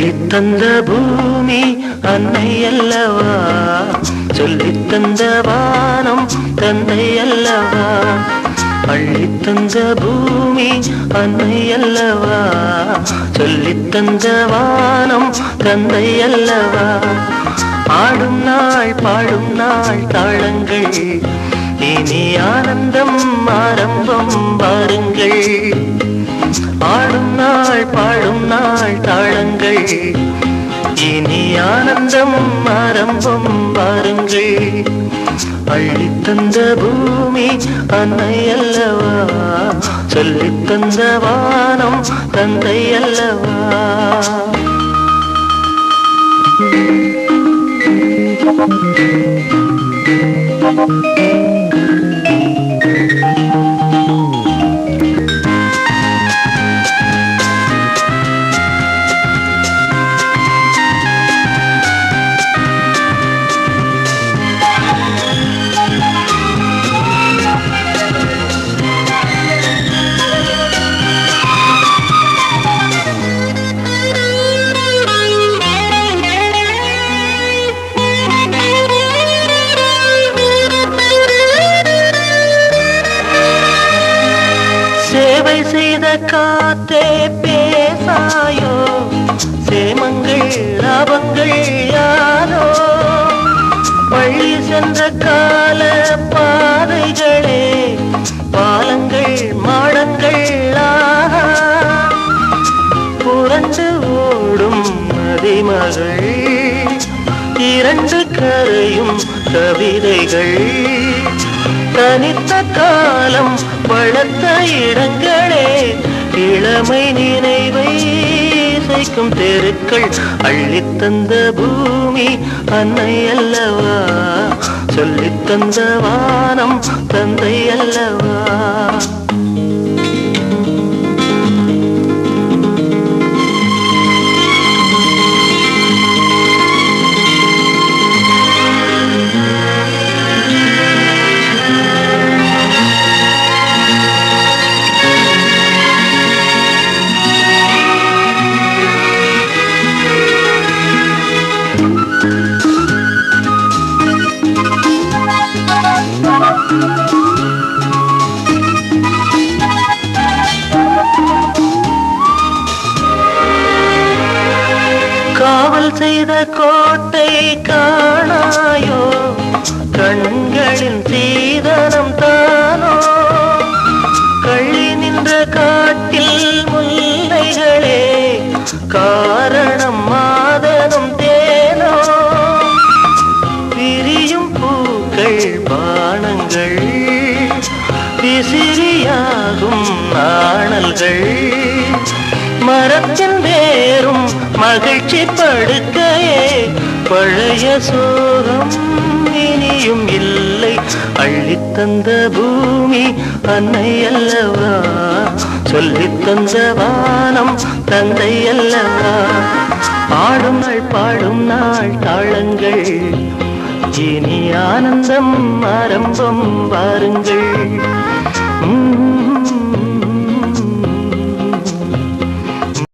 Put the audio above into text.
சொல்லித்தந்த பூமி அன்னை அல்லவா சொல்லித்தந்த வானம் தந்தை அல்லவா அள்ளித்தந்த பூமி அன்னை அல்லவா சொல்லித்தந்த வானம் தந்தை அல்லவா ஆடும் நாள் பாடும் நாள் தாளங்கள். இனி ஆனந்தம் ஆரம்பம் பாருங்கள் ஆடும் நாள் பாடும் நாள் தாழ வாருங்கள். இனி ஆனந்தம் ஆரம்பம் வாருங்கள். அள்ளித்தந்த பூமி அன்னை அல்லவா சொல்லித்தந்த வானம் தந்தை அல்லவா காத்தே பேசாயோ? சேமங்கள் லாபங்கள் யாரோ? பள்ளி சென்ற கால பாதைகளே பாலங்கள் மாடங்கள் புரண்டு ஓடும் நதிமகள் இரண்டு கரையும் கவிதைகள். தனித்த காலம் வளர்த்த இடங்களே இளமை நினைவை இசைக்கும் தெருக்கள் அள்ளித்தந்த பூமி அன்னை அல்லவா? சொல்லித்தந்த வானம் தந்தை அல்லவா? காவல் செய்த கோட்டை காணாயோ? கண்களின் சீதனம் தானோ? கள்ளி நின்ற காட்டில் முல்லைகளே காரணம் மாதனும் தேனோ? பிரியும் பூக்கள் பா நாணல்கள் விசிறியாகும் நாணல்கள். மரத்தின் வேறும் மகிழ்ச்சி படுக்கையே பழைய சோகம் இனியும் இல்லை. அள்ளித்தந்த பூமி அன்னை அல்லவா? சொல்லித்தந்த வானம் தந்தை அல்லவா? பாடும் நாள் பாடும் நாள் தாளங்கள். இனி ஆனந்தம் ஆரம்பம் வாருங்கள். உம்